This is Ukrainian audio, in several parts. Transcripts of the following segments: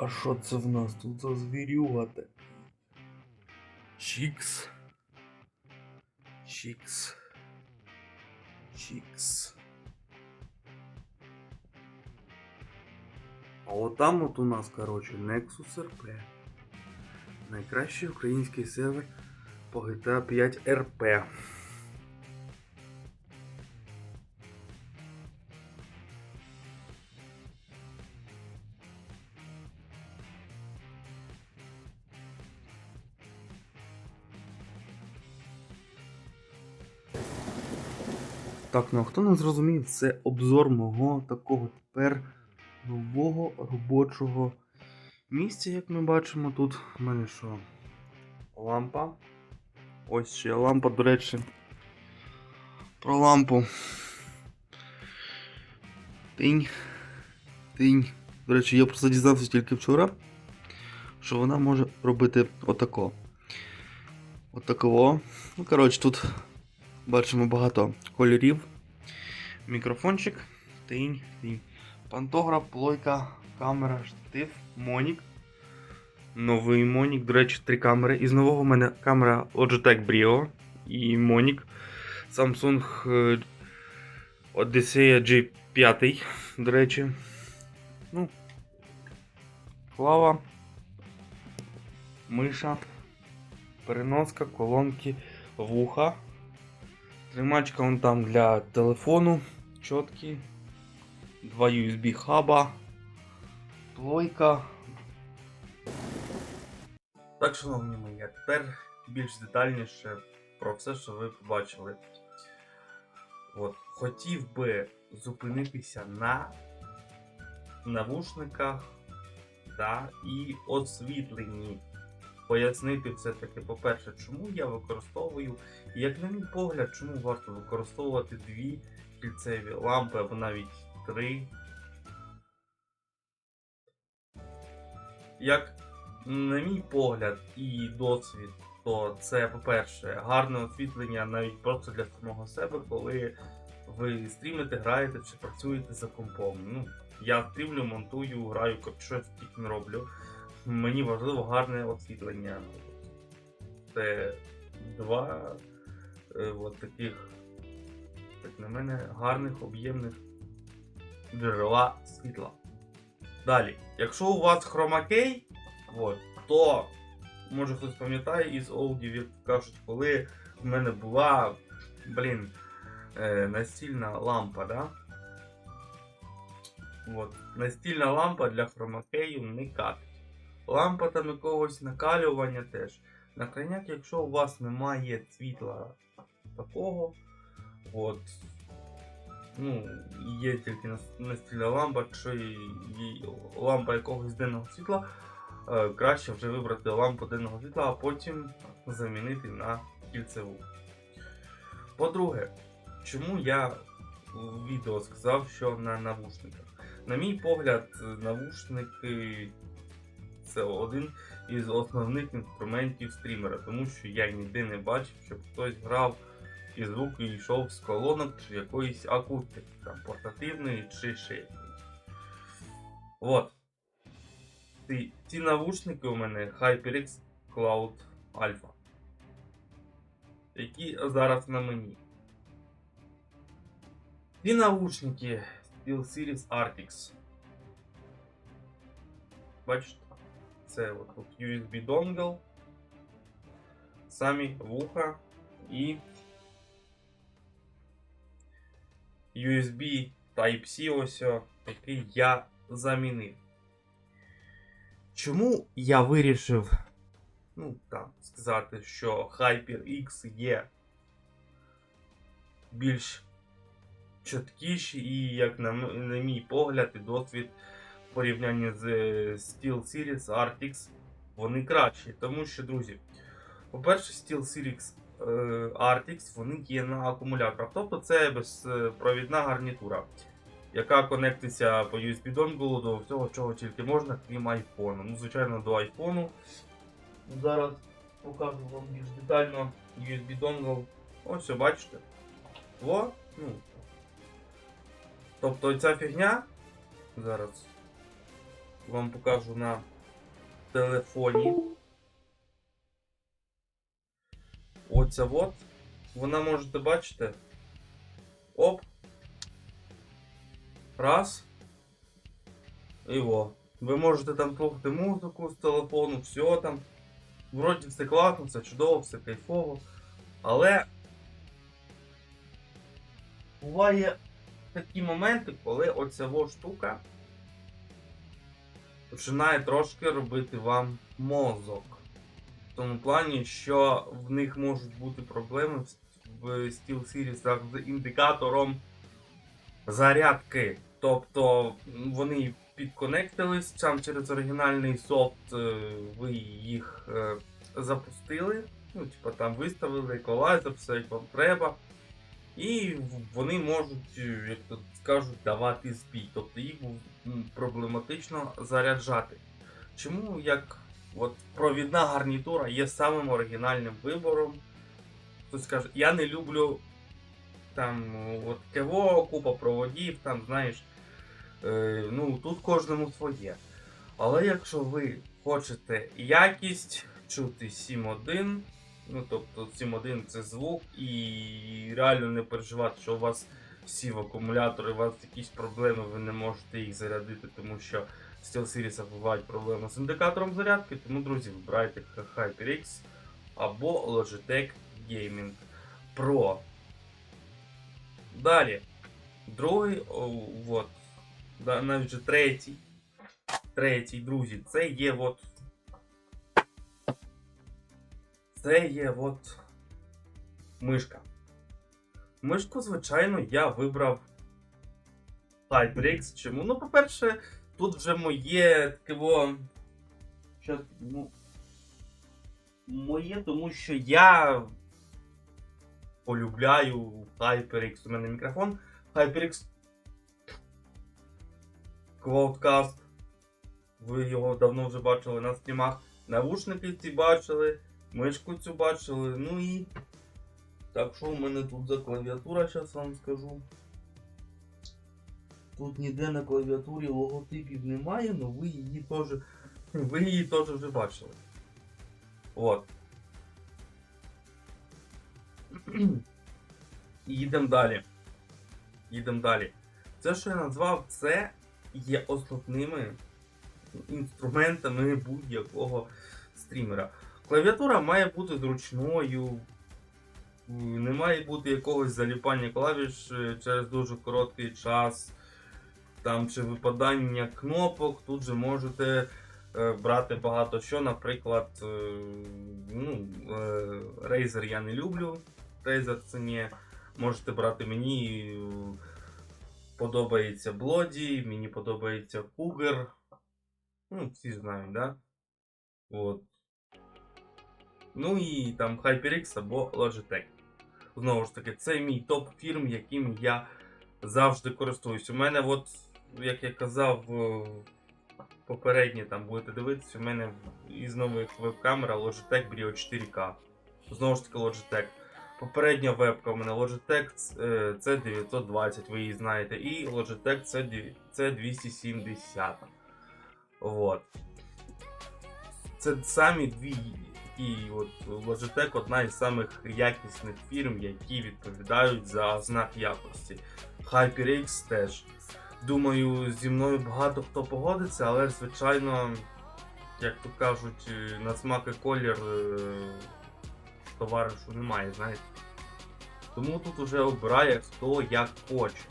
А що це в нас тут за звірюгати? Чікс. Чікс. Чікс. А от там от у нас, короче, Nexus RP. Найкращий український сервер по GTA 5 RP. Так, ну а хто не зрозумів, це обзор мого такого тепер нового робочого місця, як ми бачимо тут. У мене що? Лампа. Ось ще лампа, до речі. Про лампу. Тинь. Тинь. До речі, я просто дізнався тільки вчора, що вона може робити отако. Отаково. Ну, коротше, тут бачимо багато кольорів. Мікрофончик, тинь, тинь. Пантограф, плойка, камера, штатив, монік. Новий монік, до речі, три камери. Із нового в мене камера Logitech Brio і монік Samsung е, Odyssey G5, до речі. Ну, клава, миша, переноска, колонки, вуха. Тримачка вон там для телефону, чотки, два USB хаба, плойка. Так, шановні мої, а тепер більш детальніше про все, що ви побачили. От, хотів би зупинитися на навушниках та і освітленні. Пояснити все-таки, по-перше, чому я використовую, і як на мій погляд, чому варто використовувати дві кільцеві лампи або навіть три. Як на мій погляд і досвід, то це, по-перше, гарне освітлення навіть просто для самого себе, коли ви стрімите, граєте чи працюєте за компом. Ну, я стрімлю, монтую, граю, щось тільки не роблю. Мені важливо гарне освітлення. Це два е, от таких, як на мене, гарних об'ємних джерела світла. Далі, якщо у вас хромакей, от, то може хтось пам'ятає із аудів, як кажуть, коли в мене була блін, е, настільна лампа, да? От, настільна лампа для хромакею не катить. Лампа там якогось накалювання теж. На крайняк, якщо у вас немає світла такого, от, ну, є тільки настільна лампа чи лампа якогось денного світла, е, краще вже вибрати лампу денного світла, а потім замінити на кільцеву. По-друге, чому я в відео сказав, що на навушниках? На мій погляд, навушники це один із основних інструментів стрімера, тому що я ніде не бачив, щоб хтось грав і звук йшов з колонок чи якоїсь акустики, там портативної чи ще. От. Ці, ці навушники у мене HyperX Cloud Alpha. Які зараз на мені. Ці навушники SteelSeries Arctics. Бачите? Це от тут USB dongle, самі вуха і USB Type-C ось, який я замінив. Чому я вирішив ну, там, сказати, що HyperX є більш чіткіші і, як на, на мій погляд, і досвід в порівнянні з е, SteelSeries Arctics, вони кращі. Тому що, друзі, по-перше, SteelSeries е, Arctics вони є на акумуляторах. Тобто це безпровідна гарнітура, яка конектиться по USB dongle до всього, чого тільки можна, крім айфону. Ну, звичайно, до айфону. Зараз покажу вам більш детально USB dongle. Ось, бачите. Во, ну. Тобто ця фігня зараз вам покажу на телефоні. Оця от. Вона можете бачити. Оп. Раз. І во. Ви можете там слухати музику з телефону, все там. Вроді все класно, все чудово, все кайфово. Але буває такі моменти, коли оця штука починає трошки робити вам мозок. В тому плані, що в них можуть бути проблеми в- в SteelSeries з індикатором зарядки. Тобто вони підконектились там через оригінальний софт, е, ви їх е, запустили, ну, типа там виставили еквалайзер, все як вам треба. І вони можуть, е, як то скажуть, давати збій. Тобто їх проблематично заряджати. Чому як от провідна гарнітура є самим оригінальним вибором? Хтось каже, я не люблю там от КВО, купа проводів, там, знаєш, е, ну тут кожному своє. Але якщо ви хочете якість чути 7.1, ну тобто 7.1 це звук, і реально не переживати, що у вас сів акумулятор, і у вас якісь проблеми, ви не можете їх зарядити, тому що SteelSeries бувають проблеми з індикатором зарядки, тому, друзі, вибирайте HyperX або Logitech Gaming Pro. Далі. Другий, о, от, навіть вже третій. Третій, друзі, це є от. Це є от мишка. Мишку, звичайно, я вибрав HyperX. Чому? Ну, по-перше, тут вже моє таке. Щас, ну. Моє, тому що я полюбляю HyperX. У мене мікрофон. HyperX Quadcast. Ви його давно вже бачили на стрімах. Навушники ці бачили, мишку цю бачили. Ну і. Так що у мене тут за клавіатура, зараз вам скажу. Тут ніде на клавіатурі логотипів немає, але ви її теж. Ви її теж вже бачили. От. І їдемо далі. Їдемо далі. Це, що я назвав, це є основними інструментами будь-якого стрімера. Клавіатура має бути зручною, не має бути якогось заліпання клавіш е, через дуже короткий час, там чи випадання кнопок. Тут же можете е, брати багато що. Наприклад, е, ну, Razer я не люблю. Razer це не. Можете брати мені. Подобається Bloody, мені подобається Cougar. Ну, всі знають, да? От. Ну і там HyperX або Logitech. Знову ж таки, це мій топ фірм, яким я завжди користуюсь. У мене, от, як я казав, е, попередні там будете дивитися, у мене із нових веб-камера Logitech Brio 4K. Знову ж таки, Logitech. Попередня вебка у мене Logitech е, C920, ви її знаєте, і Logitech C2- C270. Вот. Це самі дві такі от Logitech одна із самих якісних фірм, які відповідають за знак якості. HyperX теж. Думаю, зі мною багато хто погодиться, але звичайно, як то кажуть, е, на смак і колір е, товаришу немає, знаєте. Тому тут уже обирає хто як хоче.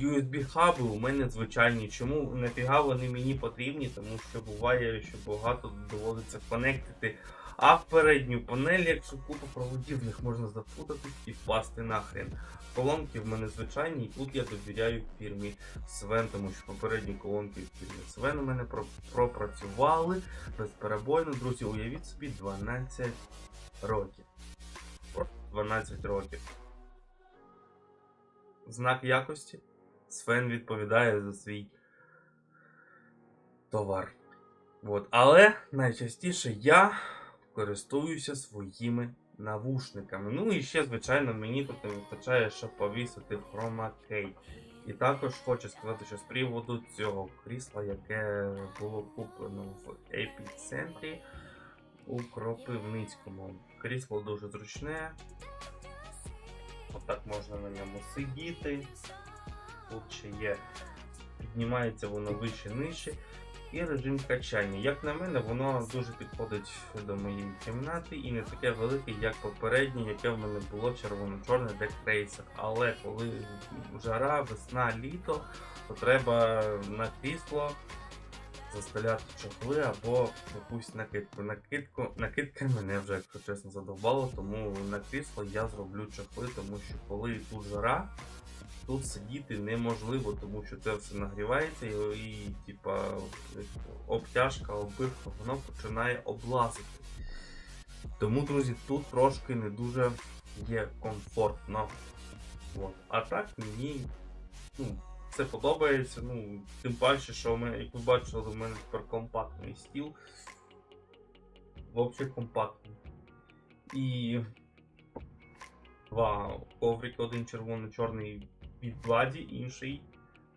USB-хаби у мене звичайні. Чому нафіга вони мені потрібні? Тому що буває, що багато доводиться конектити. А в передню панель, якщо купа проводів, в них можна запутатись і впасти нахрен. Колонки в мене звичайні, і тут я довіряю фірмі Свен, тому що попередні колонки в фірмі Свен у мене пропрацювали безперебойно. Друзі, уявіть собі 12 років. 12 років. Знак якості. Свен відповідає за свій товар. От. Але найчастіше я користуюся своїми навушниками. Ну і ще, звичайно, мені тут не вистачає, щоб повісити хромакей. І також хочу сказати, що з приводу цього крісла, яке було куплено в епіцентрі у Кропивницькому. Крісло дуже зручне. Отак можна на ньому сидіти. Тут ще є, піднімається воно вище нижче. І режим качання. Як на мене, воно дуже підходить до моєї кімнати і не таке велике, як попереднє, яке в мене було червоно-чорне Racer. Але коли жара, весна, літо, то треба на крісло заставляти чохли або якусь накидку. Накидку, накидка мене вже, якщо чесно, задовбало, тому на крісло я зроблю чохли, тому що коли тут жара, тут сидіти неможливо, тому що це все нагрівається і, і типа обтяжка, оббивка, воно починає облазити. Тому, друзі, тут трошки не дуже є комфортно. От. А так мені ну, це подобається. Ну, тим паче, що у мене, як ви бачили, у мене тепер компактний стіл. Взагалі компактний. І два коврики, один червоно-чорний від Владі, інший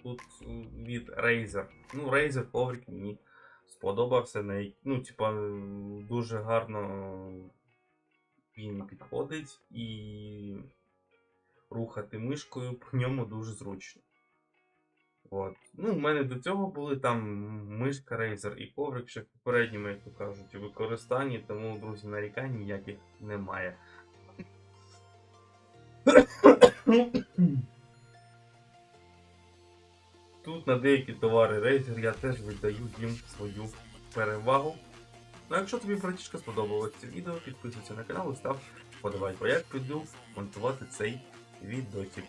тут е, від Razer. Ну, Razer коврик мені сподобався. Ну, типа, е, дуже гарно він підходить і рухати мишкою по ньому дуже зручно. От. Ну, в мене до цього були там мишка Razer і коврик ще в попередньому, як то кажуть, у використанні, тому, друзі, нарікань ніяких немає. Тут на деякі товари Razer я теж видаю їм свою перевагу. Ну, якщо тобі, братішка, сподобалось це відео, підписуйся на канал і став подавай, бо я піду монтувати цей відосик.